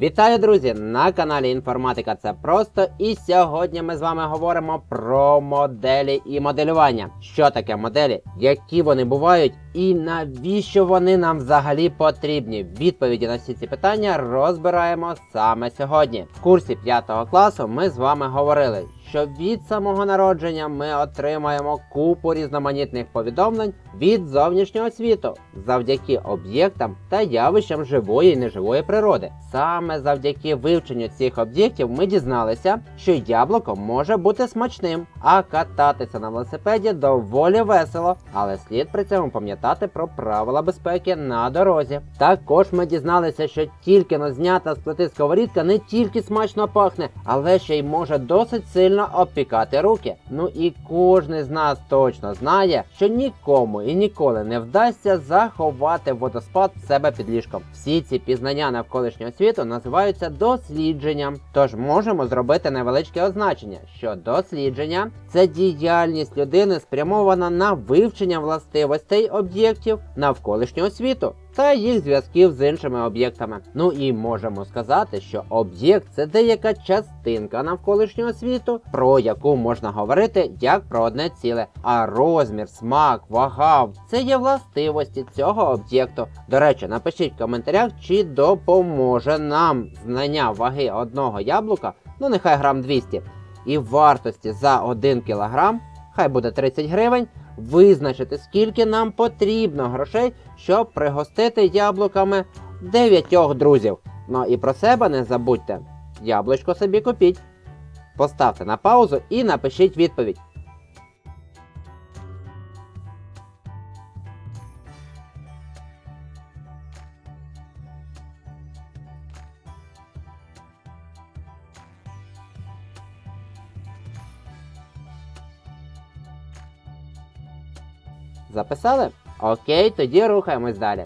Вітаю, друзі! На каналі Інформатика це просто. І сьогодні ми з вами говоримо про моделі і моделювання. Що таке моделі, які вони бувають, і навіщо вони нам взагалі потрібні? Відповіді на всі ці питання розбираємо саме сьогодні. В курсі 5 класу ми з вами говорили, що від самого народження ми отримаємо купу різноманітних повідомлень від зовнішнього світу завдяки об'єктам та явищам живої і неживої природи. Саме завдяки вивченню цих об'єктів ми дізналися, що яблуко може бути смачним, а кататися на велосипеді доволі весело, але слід при цьому пам'ятати про правила безпеки на дорозі. Також ми дізналися, що тільки но знята з плити сковорідка не тільки смачно пахне, але ще й може досить сильно обпікати руки. Ну і кожен з нас точно знає, що нікому і ніколи не вдасться заховати водоспад в себе під ліжком. Всі ці пізнання навколишнього світу називаються дослідженням. Тож можемо зробити невеличке означення, що дослідження це діяльність людини спрямована на вивчення властивостей об'єктів навколишнього світу. Та їх зв'язків з іншими об'єктами. Ну і можемо сказати, що об'єкт це деяка частинка навколишнього світу, про яку можна говорити як про одне ціле. А розмір, смак, вага це є властивості цього об'єкту. До речі, напишіть в коментарях, чи допоможе нам знання ваги одного яблука, ну нехай грам 200, і вартості за 1 кілограм, хай буде 30 гривень визначити, скільки нам потрібно грошей, щоб пригостити яблуками дев'ятьох друзів. Ну і про себе не забудьте. Яблучко собі купіть. Поставте на паузу і напишіть відповідь. Записали? Окей, тоді рухаємось далі.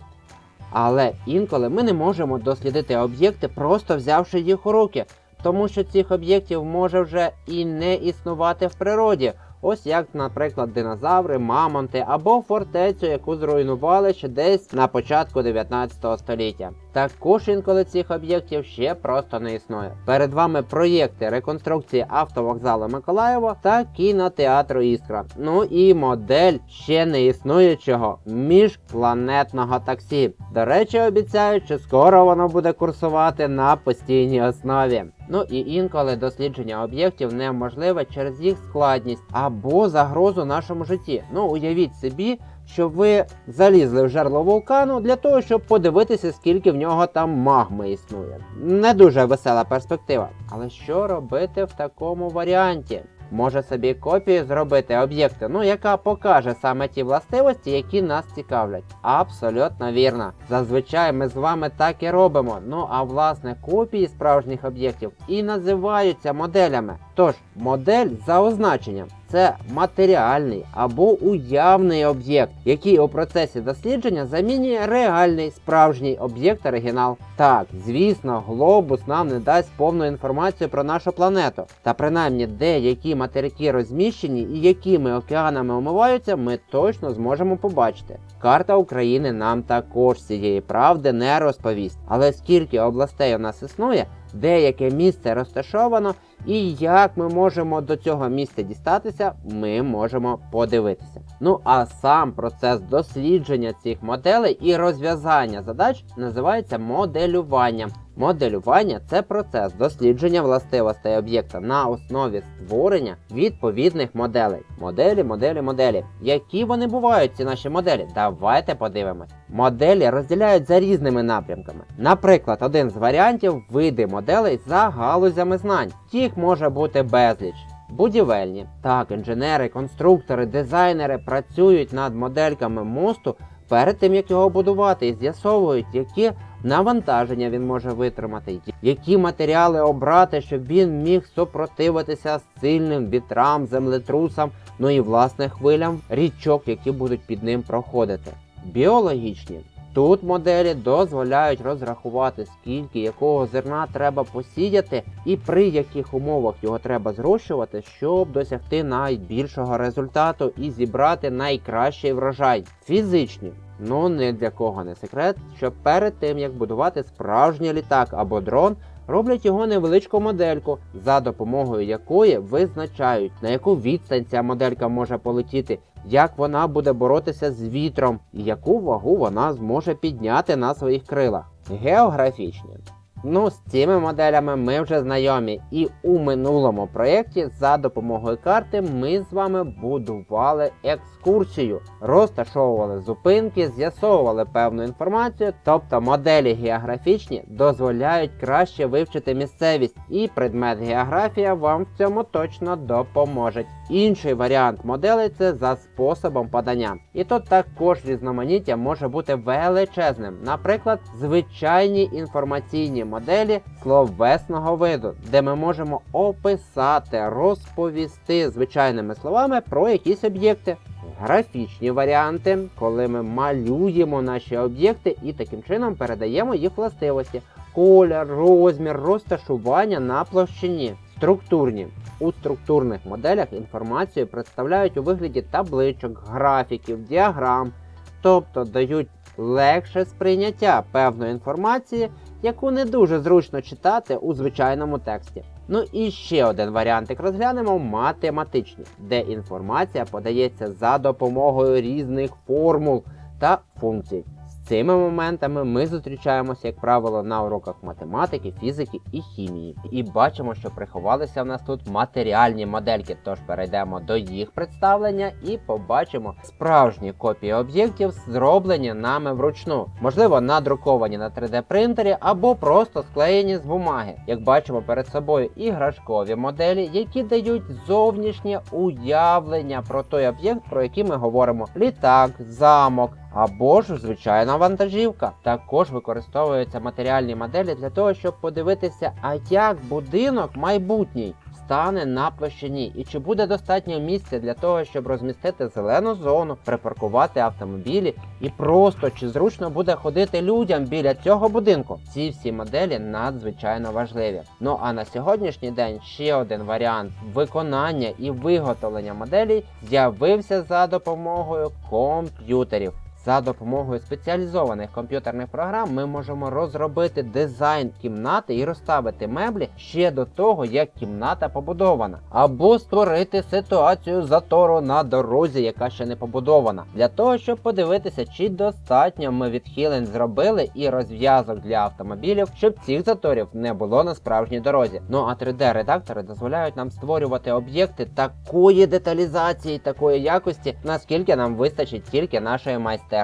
Але інколи ми не можемо дослідити об'єкти, просто взявши їх у руки, тому що цих об'єктів може вже і не існувати в природі. Ось як, наприклад, динозаври, мамонти або фортецю, яку зруйнували ще десь на початку 19 століття. Також інколи цих об'єктів ще просто не існує. Перед вами проєкти реконструкції автовокзалу Миколаєво та кінотеатру Іскра. Ну і модель ще не існуючого міжпланетного таксі. До речі, обіцяють, що скоро воно буде курсувати на постійній основі. Ну і інколи дослідження об'єктів неможливе через їх складність або загрозу нашому житті. Ну уявіть собі, що ви залізли в жерло вулкану для того, щоб подивитися, скільки в нього там магми існує. Не дуже весела перспектива. Але що робити в такому варіанті? Може собі копію зробити об'єкту, ну яка покаже саме ті властивості, які нас цікавлять. Абсолютно вірно. Зазвичай ми з вами так і робимо. Ну а власне копії справжніх об'єктів і називаються моделями. Тож, модель за означенням це матеріальний або уявний об'єкт, який у процесі дослідження замінює реальний справжній об'єкт оригінал. Так, звісно, глобус нам не дасть повну інформацію про нашу планету, та принаймні де які материки розміщені і якими океанами омиваються, ми точно зможемо побачити. Карта України нам також цієї правди не розповість, але скільки областей у нас існує, деяке місце розташовано, і як ми можемо до цього місця дістатися, ми можемо подивитися. Ну а сам процес дослідження цих моделей і розв'язання задач називається моделюванням. Моделювання це процес дослідження властивостей об'єкта на основі створення відповідних моделей. Моделі, моделі, моделі. Які вони бувають, ці наші моделі? Давайте подивимось. Моделі розділяють за різними напрямками. Наприклад, один з варіантів види моделей за галузями знань. Їх може бути безліч. Будівельні. Так, інженери, конструктори, дизайнери працюють над модельками мосту перед тим, як його будувати, і з'ясовують, які навантаження він може витримати, які матеріали обрати, щоб він міг супротивитися сильним вітрам, землетрусам, ну і власне хвилям річок, які будуть під ним проходити. Біологічні. Тут моделі дозволяють розрахувати, скільки якого зерна треба посіяти і при яких умовах його треба зрощувати, щоб досягти найбільшого результату і зібрати найкращий врожай. Фізичні. Ну, не для кого не секрет, що перед тим як будувати справжній літак або дрон, роблять його невеличку модельку, за допомогою якої визначають, на яку відстань ця моделька може полетіти, як вона буде боротися з вітром і яку вагу вона зможе підняти на своїх крилах. Географічні. Ну, з цими моделями ми вже знайомі, і у минулому проєкті за допомогою карти ми з вами будували екскурсію, розташовували зупинки, з'ясовували певну інформацію, тобто моделі географічні дозволяють краще вивчити місцевість, і предмет географія вам в цьому точно допоможе. Інший варіант моделей це за способом подання. І тут також різноманіття може бути величезним. Наприклад, звичайні інформаційні моделі словесного виду, де ми можемо описати, розповісти звичайними словами про якісь об'єкти. Графічні варіанти, коли ми малюємо наші об'єкти і таким чином передаємо їх властивості, колір, розмір, розташування на площині. Структурні. У структурних моделях інформацію представляють у вигляді табличок, графіків, діаграм, тобто дають легше сприйняття певної інформації, яку не дуже зручно читати у звичайному тексті. Ну і ще один варіантик розглянемо математичні, де інформація подається за допомогою різних формул та функцій. Цими моментами ми зустрічаємося, як правило, на уроках математики, фізики і хімії. І бачимо, що приховалися в нас тут матеріальні модельки. Тож перейдемо до їх представлення і побачимо справжні копії об'єктів, зроблені нами вручну. Можливо, надруковані на 3D принтері або просто склеєні з бумаги. Як бачимо перед собою іграшкові моделі, які дають зовнішнє уявлення про той об'єкт, про який ми говоримо: літак, замок. Або ж звичайна вантажівка. Також використовуються матеріальні моделі для того, щоб подивитися, а як будинок майбутній стане на площині, і чи буде достатньо місця для того, щоб розмістити зелену зону, припаркувати автомобілі, і просто чи зручно буде ходити людям біля цього будинку. Ці всі моделі надзвичайно важливі. Ну а на сьогоднішній день ще один варіант виконання і виготовлення моделей з'явився за допомогою комп'ютерів. За допомогою спеціалізованих комп'ютерних програм ми можемо розробити дизайн кімнати і розставити меблі ще до того, як кімната побудована, або створити ситуацію затору на дорозі, яка ще не побудована, для того, щоб подивитися, чи достатньо ми відхилень зробили і розв'язок для автомобілів, щоб цих заторів не було на справжній дорозі. Ну а 3D-редактори дозволяють нам створювати об'єкти такої деталізації, такої якості, наскільки нам вистачить тільки нашої майстерності.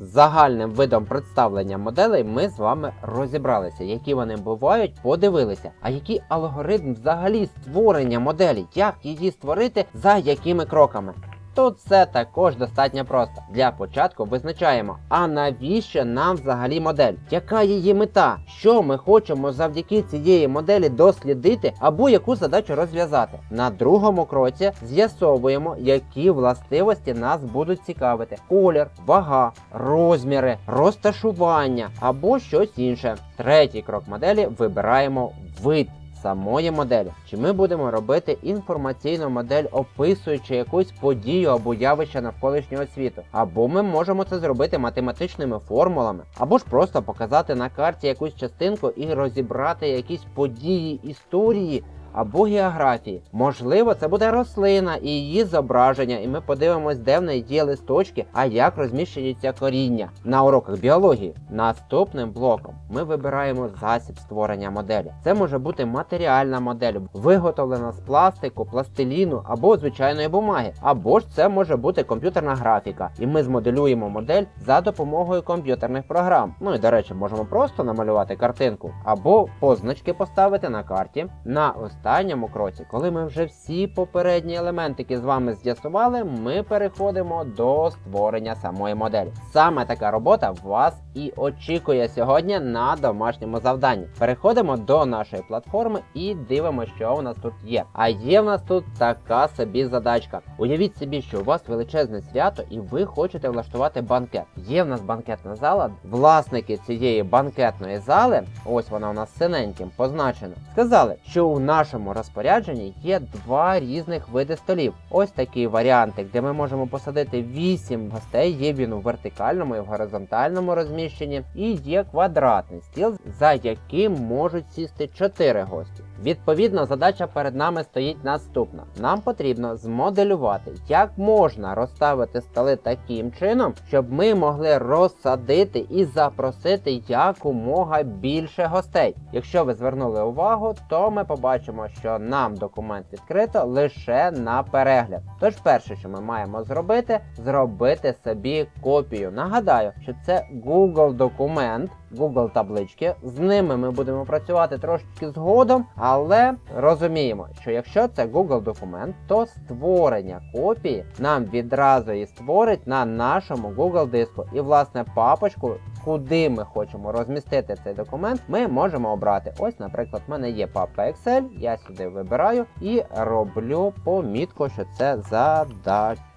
З загальним видом представлення моделей ми з вами розібралися, які вони бувають, подивилися. А який алгоритм взагалі створення моделі, як її створити, за якими кроками. Тут все також достатньо просто. Для початку визначаємо, а навіщо нам взагалі модель? Яка її мета? Що ми хочемо завдяки цієї моделі дослідити або яку задачу розв'язати? На другому кроці з'ясовуємо, які властивості нас будуть цікавити: колір, вага, розміри, розташування або щось інше. Третій крок моделі вибираємо вид самої моделі. Чи ми будемо робити інформаційну модель, описуючи якусь подію або явище навколишнього світу, або ми можемо це зробити математичними формулами, або ж просто показати на карті якусь частинку і розібрати якісь події історії. Або географії. Можливо, це буде рослина і її зображення, і ми подивимось, де в неї є листочки, а як розміщуються коріння на уроках біології. Наступним блоком ми вибираємо засіб створення моделі. Це може бути матеріальна модель, виготовлена з пластику, пластиліну або звичайної бумаги, або ж це може бути комп'ютерна графіка, і ми змоделюємо модель за допомогою комп'ютерних програм. Ну і до речі, можемо просто намалювати картинку, або позначки поставити на карті. На останньому кроці, коли ми вже всі попередні елементики з вами з'ясували, ми переходимо до створення самої моделі. Саме така робота вас і очікує сьогодні на домашньому завданні. Переходимо до нашої платформи і дивимося, що у нас тут є. А є в нас тут така собі задачка. Уявіть собі, що у вас величезне свято, і ви хочете влаштувати банкет. Є в нас банкетна зала. Власники цієї банкетної зали, ось вона у нас синеньким позначена, сказали, що у наш нашому розпорядженні є два різних види столів. Ось такий варіантик, де ми можемо посадити 8 гостей. Є він у вертикальному і в горизонтальному розміщенні, і є квадратний стіл, за яким можуть сісти 4 гості. Відповідно, задача перед нами стоїть наступна: нам потрібно змоделювати, як можна розставити столи таким чином, щоб ми могли розсадити і запросити якомога більше гостей. Якщо ви звернули увагу, то ми побачимо, що нам документ відкрито лише на перегляд. Тож, перше, що ми маємо зробити, зробити собі копію. Нагадаю, що це Google документ. Google таблички, з ними ми будемо працювати трошечки згодом, але розуміємо, що якщо це Google документ, то створення копії нам відразу і створить на нашому Google диску. І власне папочку, куди ми хочемо розмістити цей документ, ми можемо обрати. Ось, наприклад, в мене є папка Excel, я сюди вибираю і роблю помітку, що це задача.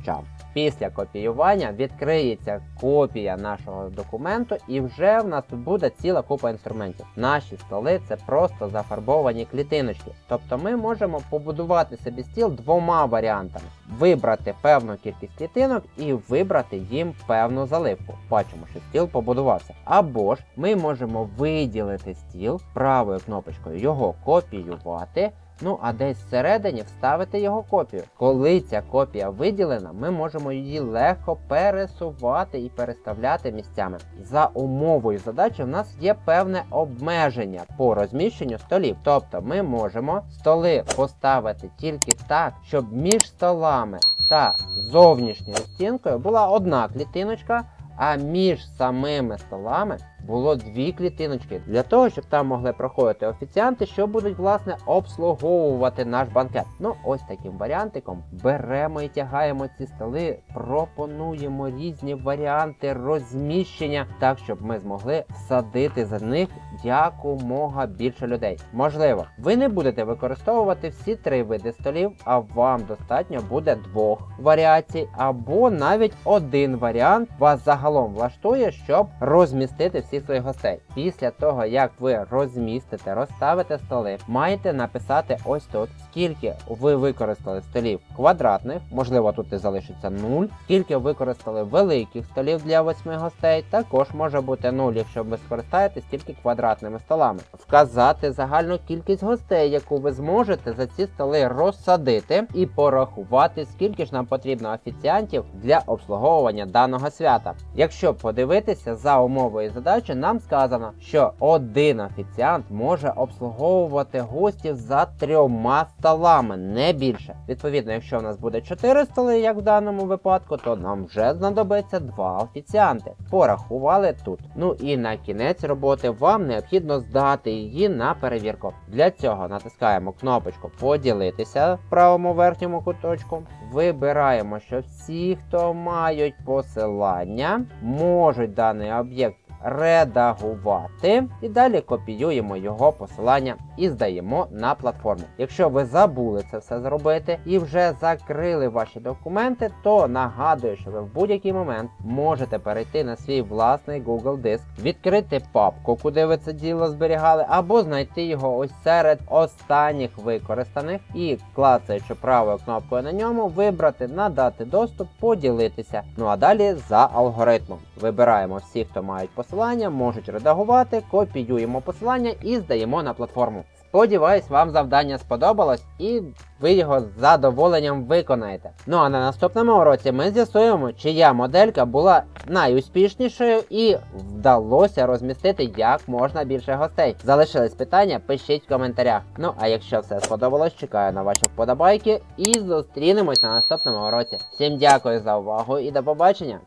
Після копіювання відкриється копія нашого документу, і вже в нас тут буде ціла купа інструментів. Наші столи це просто зафарбовані клітиночки. Тобто ми можемо побудувати собі стіл двома варіантами: вибрати певну кількість клітинок і вибрати їм певну заливку. Бачимо, що стіл побудувався. Або ж ми можемо виділити стіл правою кнопочкою, його копіювати. Ну, а десь всередині вставити його копію. Коли ця копія виділена, ми можемо її легко пересувати і переставляти місцями. За умовою задачі в нас є певне обмеження по розміщенню столів. Тобто ми можемо столи поставити тільки так, щоб між столами та зовнішньою стінкою була одна клітиночка. А між самими столами було дві клітиночки для того, щоб там могли проходити офіціанти, що будуть власне обслуговувати наш банкет. Ну, ось таким варіантиком беремо і тягаємо ці столи, пропонуємо різні варіанти розміщення, так щоб ми змогли всадити за них якомога більше людей. Можливо, ви не будете використовувати всі три види столів, а вам достатньо буде двох варіацій, або навіть один варіант вас загалом влаштує, щоб розмістити всіх своїх гостей. Після того, як ви розмістите, розставите столи, маєте написати ось тут, скільки ви використали столів квадратних, можливо, тут і залишиться 0, скільки використали великих столів для 8 гостей, також може бути 0, якщо ви скористаєтесь тільки квадратними столами. Вказати загальну кількість гостей, яку ви зможете за ці столи розсадити, і порахувати, скільки ж нам потрібно офіціантів для обслуговування даного свята. Якщо подивитися за умовою задачі, нам сказано, що один офіціант може обслуговувати гостів за трьома столами, не більше. Відповідно, якщо в нас буде 4 столи, як в даному випадку, то нам вже знадобиться два офіціанти. Порахували тут. Ну і на кінець роботи вам необхідно здати її на перевірку. Для цього натискаємо кнопочку Поділитися в правому верхньому куточку. Вибираємо, що всі, хто мають посилання, можуть даний об'єкт редагувати і далі копіюємо його посилання і здаємо на платформу. Якщо ви забули це все зробити і вже закрили ваші документи, то нагадую, що ви в будь-який момент можете перейти на свій власний Google диск, відкрити папку, куди ви це діло зберігали, або знайти його ось серед останніх використаних і клацаючи правою кнопкою на ньому, вибрати надати доступ, поділитися. Ну а далі за алгоритмом. Вибираємо всіх, хто мають посилання, можуть редагувати, копіюємо посилання і здаємо на платформу. Сподіваюсь, вам завдання сподобалось і ви його з задоволенням виконаєте. Ну а на наступному уроці ми з'ясуємо, чия моделька була найуспішнішою і вдалося розмістити як можна більше гостей. Залишились питання, пишіть в коментарях. Ну а якщо все сподобалось, чекаю на ваші вподобайки і зустрінемось на наступному уроці. Всім дякую за увагу і до побачення!